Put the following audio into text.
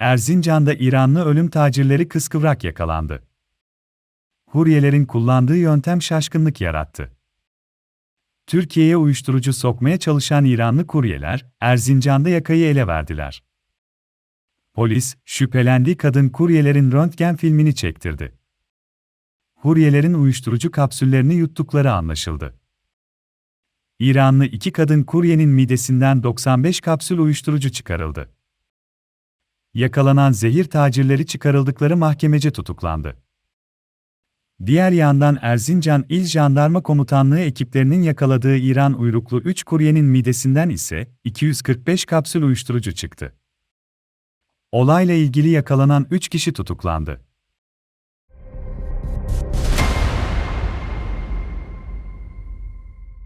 Erzincan'da İranlı ölüm tacirleri kıskıvrak yakalandı. Huryelerin kullandığı yöntem şaşkınlık yarattı. Türkiye'ye uyuşturucu sokmaya çalışan İranlı kuryeler, Erzincan'da yakayı ele verdiler. Polis, şüphelendiği kadın kuryelerin röntgen filmini çektirdi. Huryelerin uyuşturucu kapsüllerini yuttukları anlaşıldı. İranlı iki kadın kuryenin midesinden 95 kapsül uyuşturucu çıkarıldı. Yakalanan zehir tacirleri çıkarıldıkları mahkemece tutuklandı. Diğer yandan Erzincan İl Jandarma Komutanlığı ekiplerinin yakaladığı İran uyruklu 3 kuryenin midesinden ise 245 kapsül uyuşturucu çıktı. Olayla ilgili yakalanan 3 kişi tutuklandı.